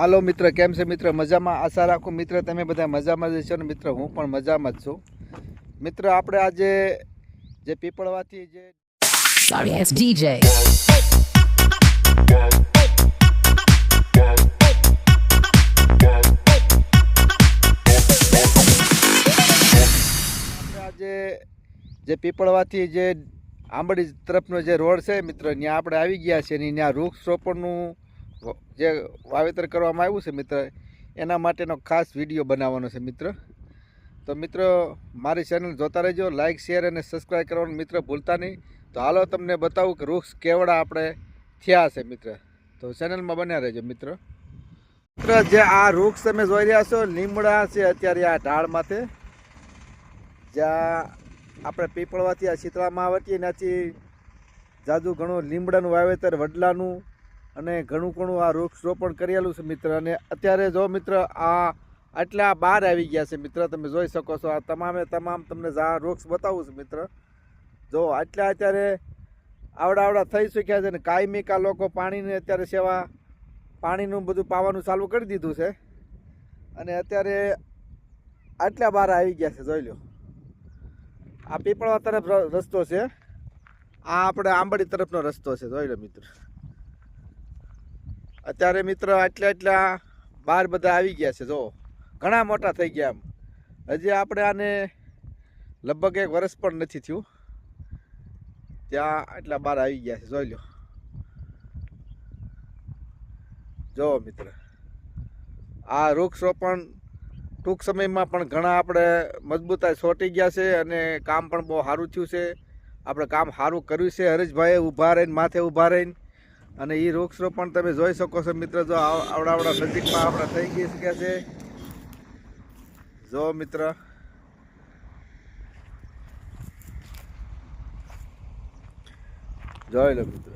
હાલો મિત્ર કેમ છે મિત્ર? મજામાં? આશા રાખું મિત્ર તમે બધા મજામાં જ છો ને મિત્ર? હું પણ મજામાં જ છું. મિત્ર આપણે આજે જે પીપળવાથી જે. આજે જે પીપળવાથી જે આંબડી તરફનો જે રોડ છે મિત્ર ત્યાં આપણે આવી ગયા છે ને ત્યાં વૃક્ષ રોપણનું જે વાવેતર કરવામાં આવ્યું છે મિત્ર, એના માટેનો ખાસ વીડિયો બનાવવાનો છે મિત્ર. તો મિત્રો, મારી ચેનલ જોતા રહેજો લાઇક શેર અને સબસ્ક્રાઈબ કરવાનું મિત્ર ભૂલતા નહીં. તો હાલો તમને બતાવું કે વૃક્ષ કેવડા આપણે થયા છે મિત્ર. તો ચેનલમાં બન્યા રહેજો મિત્ર. મિત્ર, જે આ વૃક્ષ તમે જોઈ રહ્યા છો, લીમડા છે અત્યારે આ ઢાળમાંથી જ્યાં આપણે પીપળવાથી આ શીતળામાં આવતીએ એનાથી જાજુ ઘણું લીમડાનું વાવેતર, વડલાનું અને ઘણું ઘણું આ વૃક્ષ રોપણ કરેલું છે મિત્ર. અને અત્યારે જો મિત્ર, આ આટલા બહાર આવી ગયા છે મિત્ર, તમે જોઈ શકો છો. આ તમામે તમામ તમને આ વૃક્ષ બતાવું છું મિત્ર. જો આટલા અત્યારે આવડા આવડા થઈ ચૂક્યા છે ને કાયમી કા લોકો પાણીની અત્યારે સેવા, પાણીનું બધું પાવાનું ચાલુ કરી દીધું છે. અને અત્યારે આટલા બહાર આવી ગયા છે, જોઈ લો. આ પીપળવા તરફ રસ્તો છે. આ આપણે આંબડી તરફનો રસ્તો છે, જોઈ લો મિત્ર. અત્યારે મિત્ર આટલા આટલા બાર બધા આવી ગયા છે, જો. ઘણા મોટા થઈ ગયા આમ હજી આપણે આને લગભગ એક વર્ષ પણ નથી થયું. ત્યાં આટલા બાર આવી ગયા છે, જોઈ લો. જો મિત્ર, આ વૃક્ષ રોપણ ટૂંક સમયમાં પણ ઘણા આપણે મજબૂતાઈ સોટી ગયા છે અને કામ પણ બહુ સારું થયું છે. આપણે કામ સારું કર્યું છે. હરેશભાઈએ ઊભા રહીને, માથે ઊભા રહીને. અને એ વૃક્ષો પણ તમે જોઈ શકો છો મિત્ર, જો આવ- આવડા આવડા નજીકમાં આપણે થઈ ગઈ શક્યા છે. જો મિત્ર. જોઈ લો મિત્ર.